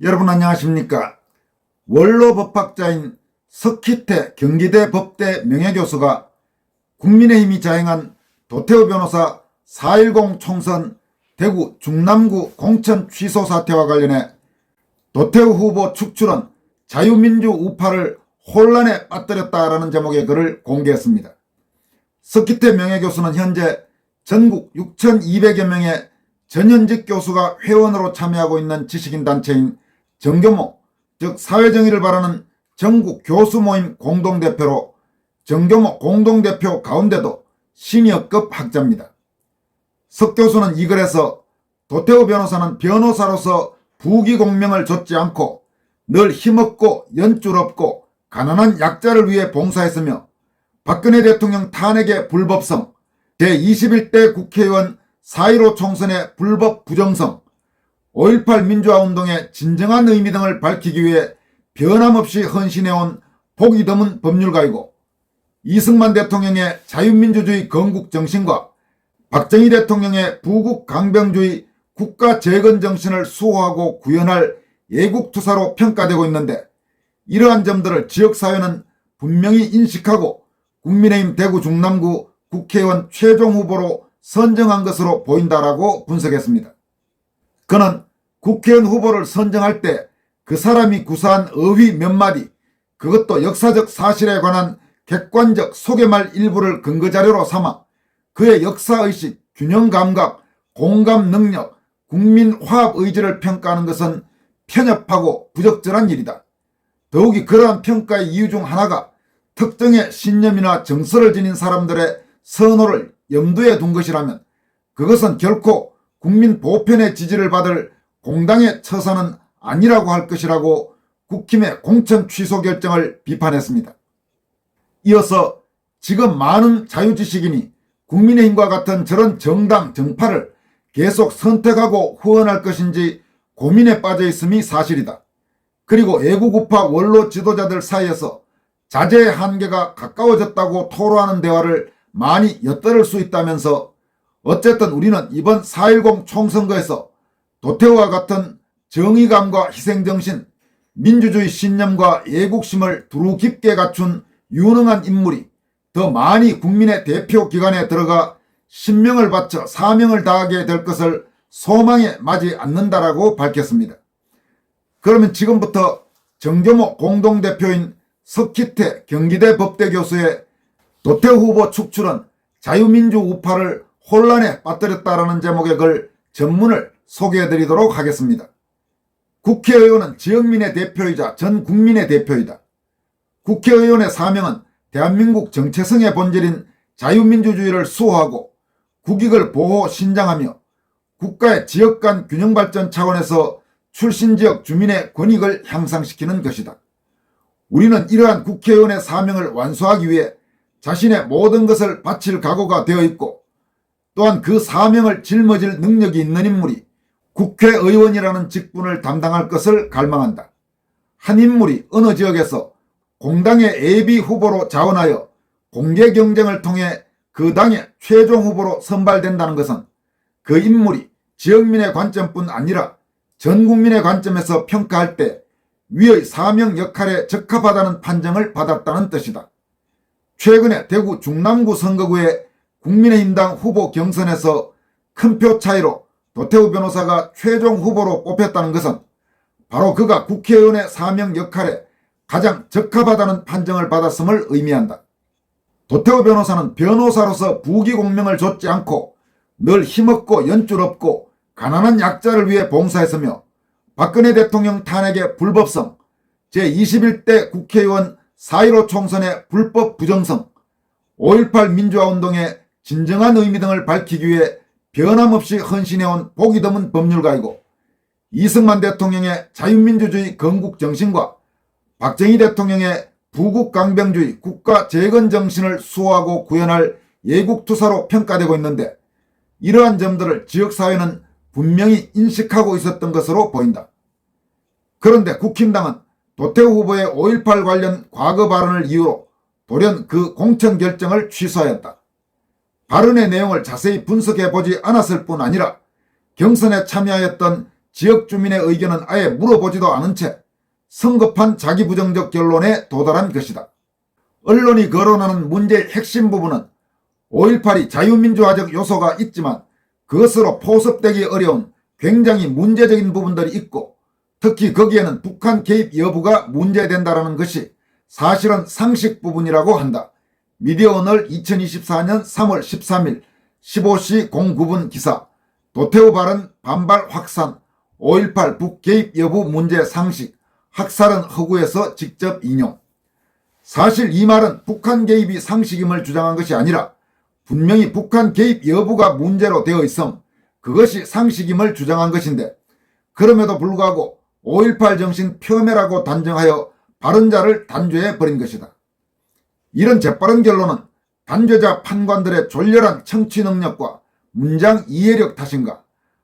여러분 안녕하십니까? 원로 법학자인 석희태 경기대 법대 명예교수가 국민의힘이 자행한 도태우 변호사 4.10 총선 대구 중남구 공천 취소 사태와 관련해 도태우 후보 축출은 자유민주 우파를 혼란에 빠뜨렸다라는 제목의 글을 공개했습니다. 석희태 명예교수는 현재 전국 6,200여 명의 전현직 교수가 회원으로 참여하고 있는 지식인 단체인 정교모, 즉 사회정의를 바라는 전국 교수 모임 공동대표로 정교모 공동대표 가운데도 시니어급 학자입니다. 석 교수는 이 글에서 도태우 변호사는 변호사로서 부귀공명을 줬지 않고 늘 힘없고 연줄 없고 가난한 약자를 위해 봉사했으며 박근혜 대통령 탄핵의 불법성, 제21대 국회의원 4.15 총선의 불법 부정성, 5.18 민주화운동의 진정한 의미 등을 밝히기 위해 변함없이 헌신해온 복이 드문 법률가이고 이승만 대통령의 자유민주주의 건국 정신과 박정희 대통령의 부국 강병주의 국가 재건 정신을 수호하고 구현할 예국투사로 평가되고 있는데 이러한 점들을 지역사회는 분명히 인식하고 국민의힘 대구 중남구 국회의원 최종 후보로 선정한 것으로 보인다라고 분석했습니다. 그는 국회의원 후보를 선정할 때 그 사람이 구사한 어휘 몇 마디, 그것도 역사적 사실에 관한 객관적 소개말 일부를 근거자료로 삼아 그의 역사의식, 균형감각, 공감 능력, 국민 화합 의지를 평가하는 것은 편협하고 부적절한 일이다. 더욱이 그러한 평가의 이유 중 하나가 특정의 신념이나 정서를 지닌 사람들의 선호를 염두에 둔 것이라면 그것은 결코 국민 보편의 지지를 받을 공당의 처사는 아니라고 할 것이라고 국힘의 공천 취소 결정을 비판했습니다. 이어서 지금 많은 자유지식인이 국민의힘과 같은 저런 정당 정파를 계속 선택하고 후원할 것인지 고민에 빠져 있음이 사실이다. 그리고 애국우파 원로 지도자들 사이에서 자제의 한계가 가까워졌다고 토로하는 대화를 많이 엿들을 수 있다면서 어쨌든 우리는 이번 4.10 총선거에서 도태우와 같은 정의감과 희생정신, 민주주의 신념과 애국심을 두루 깊게 갖춘 유능한 인물이 더 많이 국민의 대표 기관에 들어가 신명을 바쳐 사명을 다하게 될 것을 소망에 맞지 않는다라고 밝혔습니다. 그러면 지금부터 정교모 공동대표인 석희태 경기대 법대 교수의 도태우 후보 축출은 자유민주 우파를 혼란에 빠뜨렸다라는 제목의 글 전문을 소개해드리도록 하겠습니다. 국회의원은 지역민의 대표이자 전 국민의 대표이다. 국회의원의 사명은 대한민국 정체성의 본질인 자유민주주의를 수호하고 국익을 보호 신장하며 국가의 지역 간 균형 발전 차원에서 출신 지역 주민의 권익을 향상시키는 것이다. 우리는 이러한 국회의원의 사명을 완수하기 위해 자신의 모든 것을 바칠 각오가 되어 있고 또한 그 사명을 짊어질 능력이 있는 인물이 국회의원이라는 직분을 담당할 것을 갈망한다. 한 인물이 어느 지역에서 공당의 예비 후보로 자원하여 공개 경쟁을 통해 그 당의 최종 후보로 선발된다는 것은 그 인물이 지역민의 관점뿐 아니라 전 국민의 관점에서 평가할 때 위의 사명 역할에 적합하다는 판정을 받았다는 뜻이다. 최근에 대구 중남구 선거구의 국민의힘당 후보 경선에서 큰 표 차이로 도태우 변호사가 최종 후보로 뽑혔다는 것은 바로 그가 국회의원의 사명 역할에 가장 적합하다는 판정을 받았음을 의미한다. 도태우 변호사는 변호사로서 부귀공명을 줬지 않고 늘 힘없고 연줄 없고 가난한 약자를 위해 봉사했으며 박근혜 대통령 탄핵의 불법성, 제21대 국회의원 4.15 총선의 불법 부정성, 5.18 민주화운동의 진정한 의미 등을 밝히기 위해 변함없이 헌신해온 복이 드문 법률가이고 이승만 대통령의 자유민주주의 건국 정신과 박정희 대통령의 부국 강병주의 국가 재건 정신을 수호하고 구현할 예국투사로 평가되고 있는데 이러한 점들을 지역사회는 분명히 인식하고 있었던 것으로 보인다. 그런데 국힘당은 도태우 후보의 5.18 관련 과거 발언을 이유로 돌연 그 공천 결정을 취소하였다. 발언의 내용을 자세히 분석해 보지 않았을 뿐 아니라 경선에 참여하였던 지역 주민의 의견은 아예 물어보지도 않은 채 성급한 자기 부정적 결론에 도달한 것이다. 언론이 거론하는 문제의 핵심 부분은 5.18이 자유민주화적 요소가 있지만 그것으로 포섭되기 어려운 굉장히 문제적인 부분들이 있고 특히 거기에는 북한 개입 여부가 문제된다라는 것이 사실은 상식 부분이라고 한다. 미디어 오늘 2024년 3월 13일 15시 09분 기사. 도태우 발언 반발 확산. 5.18 북개입 여부 문제 상식. 학살은 허구에서 직접 인용. 사실 이 말은 북한 개입이 상식임을 주장한 것이 아니라 분명히 북한 개입 여부가 문제로 되어 있음. 그것이 상식임을 주장한 것인데 그럼에도 불구하고 5.18 정신 폄훼라고 단정하여 발언자를 단죄해 버린 것이다. 이런 재빠른 결론은 단죄자 판관들의 졸렬한 청취 능력과 문장 이해력 탓인가?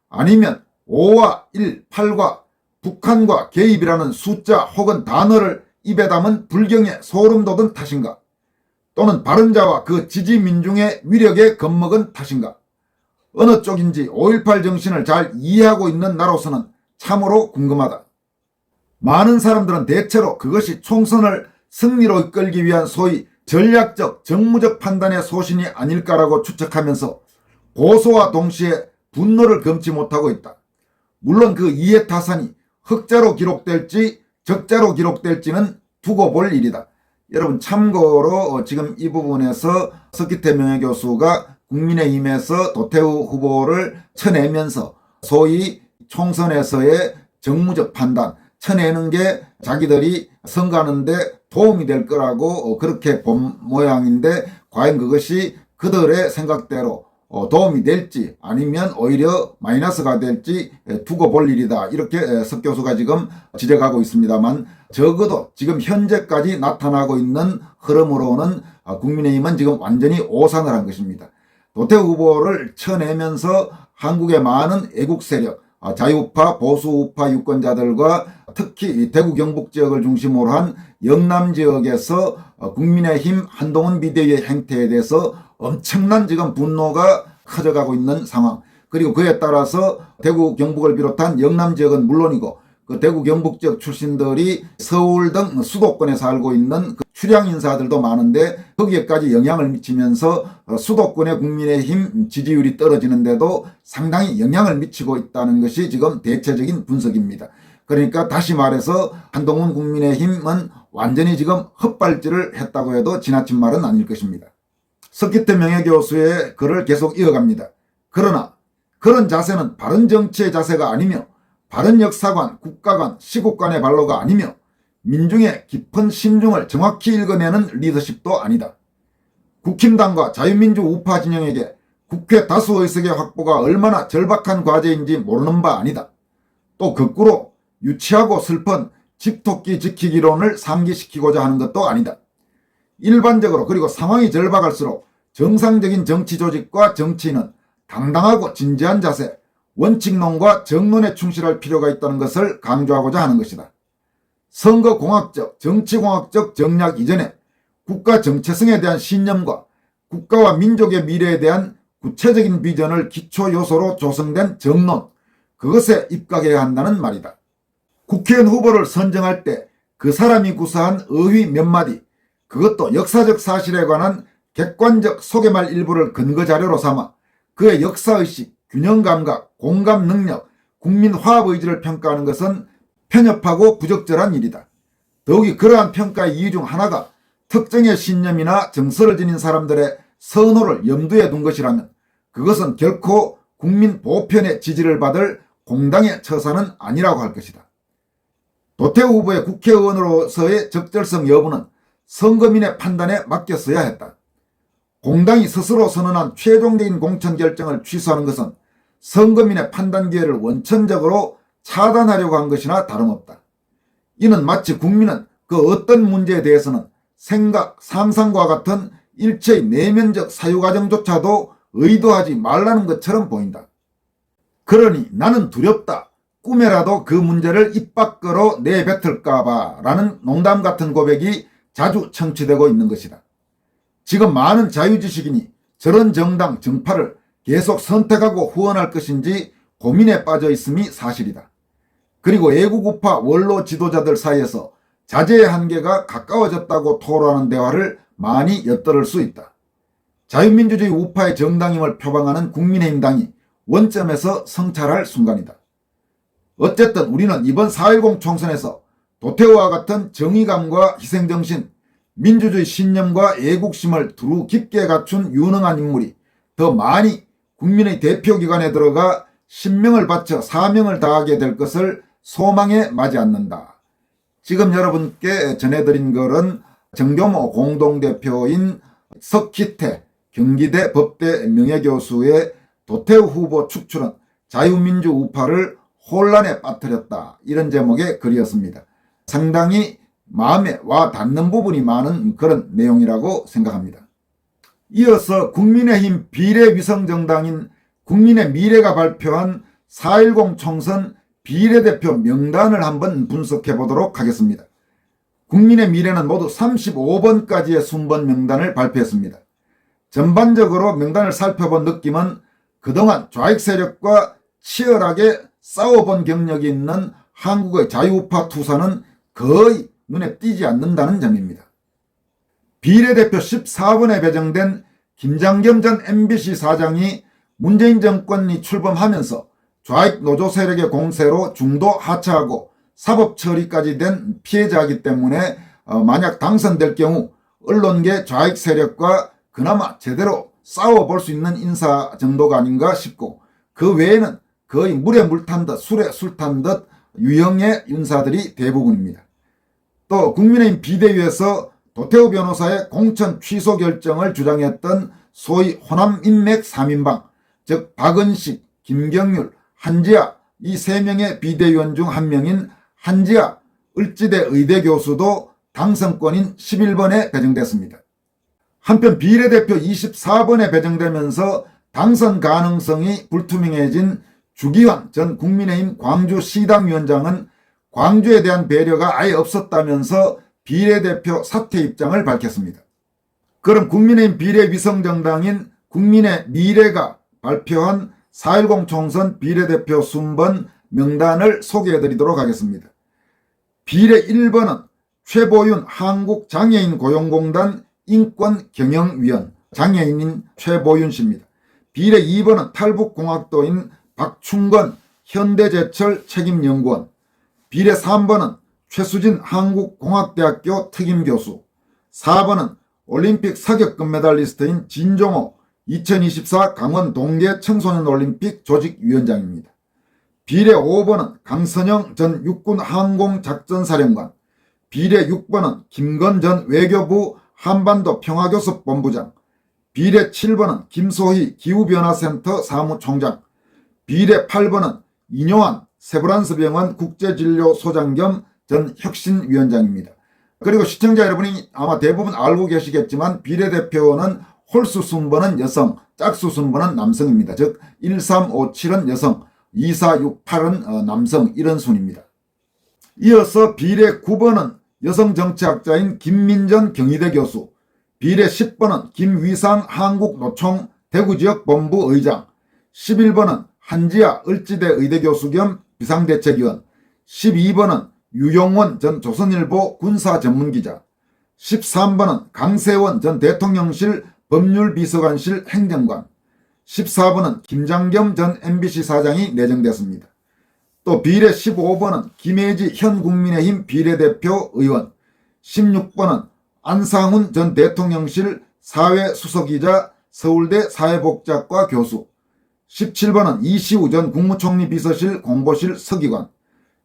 아니면 5와 1, 8과 북한과 개입이라는 숫자 혹은 단어를 입에 담은 불경에 소름 돋은 탓인가? 또는 발언자와 그 지지 민중의 위력에 겁먹은 탓인가? 어느 쪽인지 5.18 정신을 잘 이해하고 있는 나로서는 참으로 궁금하다. 많은 사람들은 대체로 그것이 총선을 승리로 이끌기 위한 소위 전략적 정무적 판단의 소신이 아닐까라고 추측하면서 고소와 동시에 분노를 금치 못하고 있다. 물론 그 이해 타산이 흑자로 기록될지 적자로 기록될지는 두고 볼 일이다. 여러분 참고로 어, 지금 이 부분에서 석기태 명예교수가 국민의힘에서 도태우 후보를 쳐내면서 소위 총선에서의 정무적 판단 쳐내는 게 자기들이 선거하는데 도움이 될 거라고 어, 그렇게 본 모양인데 과연 그것이 그들의 생각대로 어, 도움이 될지 아니면 오히려 마이너스가 될지 두고 볼 일이다. 이렇게 석 교수가 지금 지적하고 있습니다만 적어도 지금 현재까지 나타나고 있는 흐름으로는 아, 국민의힘은 지금 완전히 오산을 한 것입니다. 도태우 후보를 쳐내면서 한국의 많은 애국 세력, 아, 자유파, 보수우파 유권자들과 특히 대구 경북 지역을 중심으로 한 영남 지역에서 어, 국민의힘 한동훈 비대위의 행태에 대해서 엄청난 지금 분노가 커져가고 있는 상황. 그리고 그에 따라서 대구 경북을 비롯한 영남 지역은 물론이고 그 대구 경북 지역 출신들이 서울 등 수도권에 살고 있는 그 출향 인사들도 많은데 거기에까지 영향을 미치면서 어, 수도권의 국민의힘 지지율이 떨어지는데도 상당히 영향을 미치고 있다는 것이 지금 대체적인 분석입니다. 그러니까 다시 말해서 한동훈 국민의힘은 완전히 지금 헛발질을 했다고 해도 지나친 말은 아닐 것입니다. 석기태 명예교수의 글을 계속 이어갑니다. 그러나 그런 자세는 바른 정치의 자세가 아니며 바른 역사관, 국가관, 시국관의 발로가 아니며 민중의 깊은 심중을 정확히 읽어내는 리더십도 아니다. 국힘당과 자유민주 우파 진영에게 국회 다수 의석의 확보가 얼마나 절박한 과제인지 모르는 바 아니다. 또 거꾸로 유치하고 슬픈 집토끼 지키기론을 상기시키고자 하는 것도 아니다. 일반적으로 그리고 상황이 절박할수록 정상적인 정치 조직과 정치인은 당당하고 진지한 자세, 원칙론과 정론에 충실할 필요가 있다는 것을 강조하고자 하는 것이다. 선거공학적, 정치공학적 정략 이전에 국가 정체성에 대한 신념과 국가와 민족의 미래에 대한 구체적인 비전을 기초 요소로 조성된 정론, 그것에 입각해야 한다는 말이다. 국회의원 후보를 선정할 때 그 사람이 구사한 의휘 몇 마디, 그것도 역사적 사실에 관한 객관적 소개말 일부를 근거 자료로 삼아 그의 역사의식, 균형감각, 공감 능력, 국민 화합 의지를 평가하는 것은 편협하고 부적절한 일이다. 더욱이 그러한 평가의 이유 중 하나가 특정의 신념이나 정서를 지닌 사람들의 선호를 염두에 둔 것이라면 그것은 결코 국민 보편의 지지를 받을 공당의 처사는 아니라고 할 것이다. 도태우 후보의 국회의원으로서의 적절성 여부는 선거민의 판단에 맡겼어야 했다. 공당이 스스로 선언한 최종적인 공천 결정을 취소하는 것은 선거민의 판단 기회를 원천적으로 차단하려고 한 것이나 다름없다. 이는 마치 국민은 그 어떤 문제에 대해서는 생각, 상상과 같은 일체의 내면적 사유과정조차도 의도하지 말라는 것처럼 보인다. 그러니 나는 두렵다. 꿈에라도 그 문제를 입 밖으로 내뱉을까봐 라는 농담 같은 고백이 자주 청취되고 있는 것이다. 지금 많은 자유지식인이 저런 정당 정파를 계속 선택하고 후원할 것인지 고민에 빠져 있음이 사실이다. 그리고 애국 우파 원로 지도자들 사이에서 자제의 한계가 가까워졌다고 토로하는 대화를 많이 엿들을 수 있다. 자유민주주의 우파의 정당임을 표방하는 국민의힘당이 원점에서 성찰할 순간이다. 어쨌든 우리는 이번 4.10 총선에서 도태우와 같은 정의감과 희생정신, 민주주의 신념과 애국심을 두루 깊게 갖춘 유능한 인물이 더 많이 국민의 대표기관에 들어가 신명을 바쳐 사명을 다하게 될 것을 소망에 맞이 않는다. 지금 여러분께 전해드린 것은 정교모 공동대표인 석희태 경기대 법대 명예교수의 도태우 후보 축출은 자유민주 우파를 혼란에 빠뜨렸다. 이런 제목의 글이었습니다. 상당히 마음에 와 닿는 부분이 많은 그런 내용이라고 생각합니다. 이어서 국민의힘 비례위성정당인 국민의 미래가 발표한 4.10 총선 비례대표 명단을 한번 분석해 보도록 하겠습니다. 국민의 미래는 모두 35번까지의 순번 명단을 발표했습니다. 전반적으로 명단을 살펴본 느낌은 그동안 좌익 세력과 치열하게 싸워본 경력이 있는 한국의 자유우파 투사는 거의 눈에 띄지 않는다는 점입니다. 비례대표 14번에 배정된 김장겸 전 MBC 사장이 문재인 정권이 출범하면서 좌익 노조 세력의 공세로 중도 하차하고 사법 처리까지 된 피해자이기 때문에 어, 만약 당선될 경우 언론계 좌익 세력과 그나마 제대로 싸워볼 수 있는 인사 정도가 아닌가 싶고 그 외에는 거의 물에 물 탄 듯 술에 술 탄 듯 유형의 인사들이 대부분입니다. 또 국민의힘 비대위에서 도태우 변호사의 공천 취소 결정을 주장했던 소위 호남 인맥 3인방 즉 박은식, 김경률, 한지아 이 세 명의 비대위원 중 한 명인 한지아 을지대 의대 교수도 당선권인 11번에 배정됐습니다. 한편 비례대표 24번에 배정되면서 당선 가능성이 불투명해진 주기환 전 국민의힘 광주시당위원장은 광주에 대한 배려가 아예 없었다면서 비례대표 사퇴 입장을 밝혔습니다. 그럼 국민의힘 비례위성정당인 국민의 미래가 발표한 4.10 총선 비례대표 순번 명단을 소개해드리도록 하겠습니다. 비례 1번은 최보윤 한국장애인 고용공단 인권경영위원 장애인인 최보윤 씨입니다. 비례 2번은 탈북공학도인 박충건 현대제철 책임연구원 비례 3번은 최수진 한국공학대학교 특임교수 4번은 올림픽 사격금 메달리스트인 진종호 2024 강원 동계 청소년 올림픽 조직위원장입니다. 비례 5번은 강선영 전 육군 항공작전사령관 비례 6번은 김건 전 외교부 한반도 평화교섭 본부장 비례 7번은 김소희 기후변화센터 사무총장 비례 8번은 이뇨한 세브란스 병원 국제진료소장 겸 전 혁신위원장입니다. 그리고 시청자 여러분이 아마 대부분 알고 계시겠지만 비례대표는 홀수 순번은 여성, 짝수 순번은 남성입니다. 즉 1357은 여성, 2468은 어, 남성 이런 순입니다. 이어서 비례 9번은 여성 정치학자인 김민전 경희대 교수, 비례 10번은 김위상 한국노총 대구지역 본부 의장, 11번은 한지아 을지대 의대 교수 겸 비상대책위원, 12번은 유용원 전 조선일보 군사전문기자, 13번은 강세원 전 대통령실 법률비서관실 행정관, 14번은 김장겸 전 MBC 사장이 내정됐습니다. 또 비례 15번은 김혜지 현 국민의힘 비례대표 의원, 16번은 안상훈 전 대통령실 사회수석이자 서울대 사회복지학과 교수, 17번은 이시우 전 국무총리 비서실 공보실 서기관,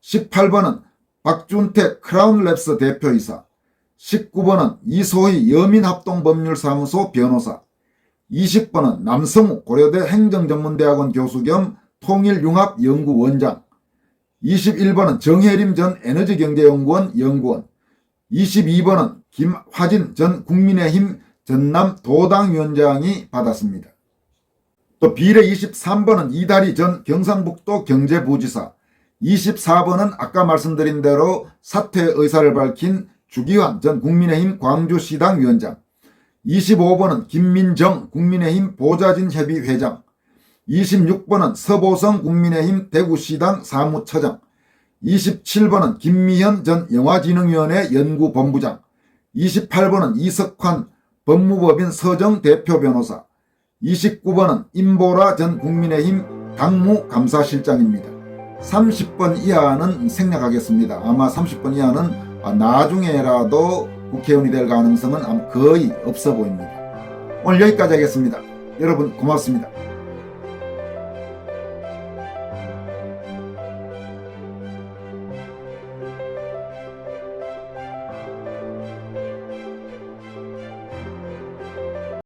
18번은 박준택 크라운랩스 대표이사, 19번은 이소희 여민합동법률사무소 변호사, 20번은 남성우 고려대 행정전문대학원 교수 겸 통일융합연구원장, 21번은 정혜림 전 에너지경제연구원 연구원, 22번은 김화진 전 국민의힘 전남 도당위원장이 받았습니다. 또 비례 23번은 이다리 전 경상북도 경제부지사, 24번은 아까 말씀드린 대로 사퇴 의사를 밝힌 주기환 전 국민의힘 광주시당 위원장, 25번은 김민정 국민의힘 보좌진협의 회장, 26번은 서보성 국민의힘 대구시당 사무처장, 27번은 김미현 전 영화진흥위원회 연구본부장, 28번은 이석환 법무법인 서정 대표 변호사, 29번은 임보라 전 국민의힘 당무 감사실장입니다. 30번 이하는 생략하겠습니다. 아마 30번 이하는 아, 나중에라도 국회의원이 될 가능성은 거의 없어 보입니다. 오늘 여기까지 하겠습니다. 여러분 고맙습니다.